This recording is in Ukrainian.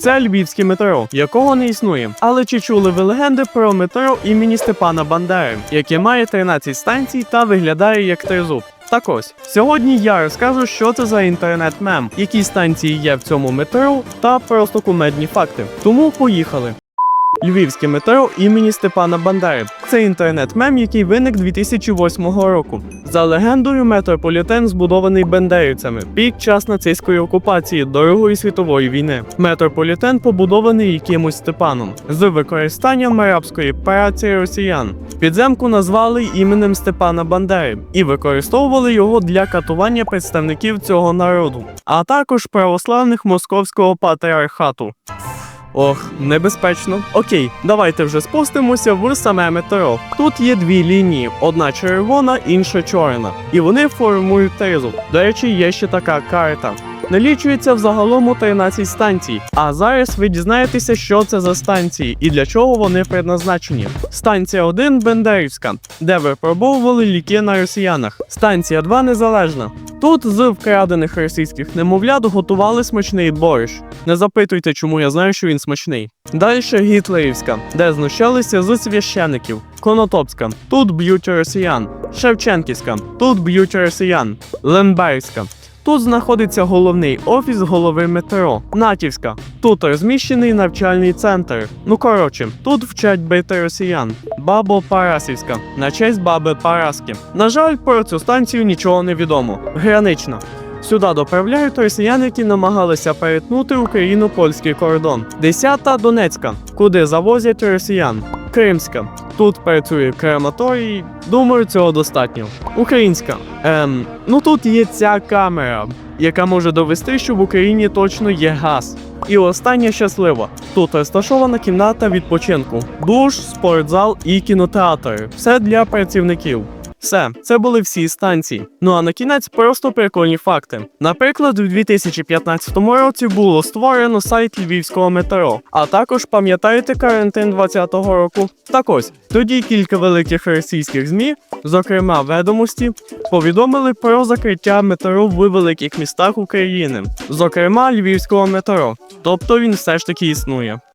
Це львівське метро, якого не існує. Але чи чули ви легенди про метро імені Степана Бандери, яке має 13 станцій та виглядає як тризуб? Так ось сьогодні я розкажу, що це за інтернет-мем, які станції є в цьому метро, та просто кумедні факти. Тому поїхали. Львівське метро імені Степана Бандери. Це інтернет-мем, який виник 2008 року. За легендою, метрополітен збудований бендерівцями під час нацистської окупації Другої світової війни. Метрополітен побудований якимось Степаном з використанням арабської операції росіян. Підземку назвали іменем Степана Бандери і використовували його для катування представників цього народу, а також православних московського патріархату. Ох, небезпечно. Окей, давайте вже спустимося в саме метро. Тут є дві лінії: одна червона, інша чорна. І вони формують тризуб. До речі, є ще така карта. Налічується взагалом у 13 станцій. А зараз ви дізнаєтеся, що це за станції і для чого вони предназначені. Станція 1 Бендерівська, де випробовували ліки на росіянах. Станція 2 Незалежна. Тут з вкрадених російських немовлят готували смачний борщ. Не запитуйте, чому я знаю, що він смачний. Далі Гітлерівська, де знущалися з священиків. Конотопська, тут б'ють росіян. Шевченківська, тут б'ють росіян. Ленберська. Тут знаходиться головний офіс голови метро. Натівська. Тут розміщений навчальний центр. Ну коротше, тут вчать бити росіян. Бабо Парасівська на честь баби Параски. На жаль, про цю станцію нічого не відомо. Гранична. Сюди доправляють росіян, які намагалися перетнути Україно-польський кордон. Десята Донецька, куди завозять росіян. Кримська. Тут працює крематорій. Думаю, цього достатньо. Українська. Ем, ну тут є ця камера, яка може довести, що в Україні точно є газ. І остання щаслива. Тут розташована кімната відпочинку, душ, спортзал і кінотеатр. Все для працівників. Все, це були всі станції. Ну а на кінець просто прикольні факти. Наприклад, у 2015 році було створено сайт львівського метро. А також пам'ятаєте карантин 2020 року? Так ось тоді кілька великих російських змі, зокрема ведомості, повідомили про закриття метро в великих містах України, зокрема львівського метро. Тобто він все ж таки існує.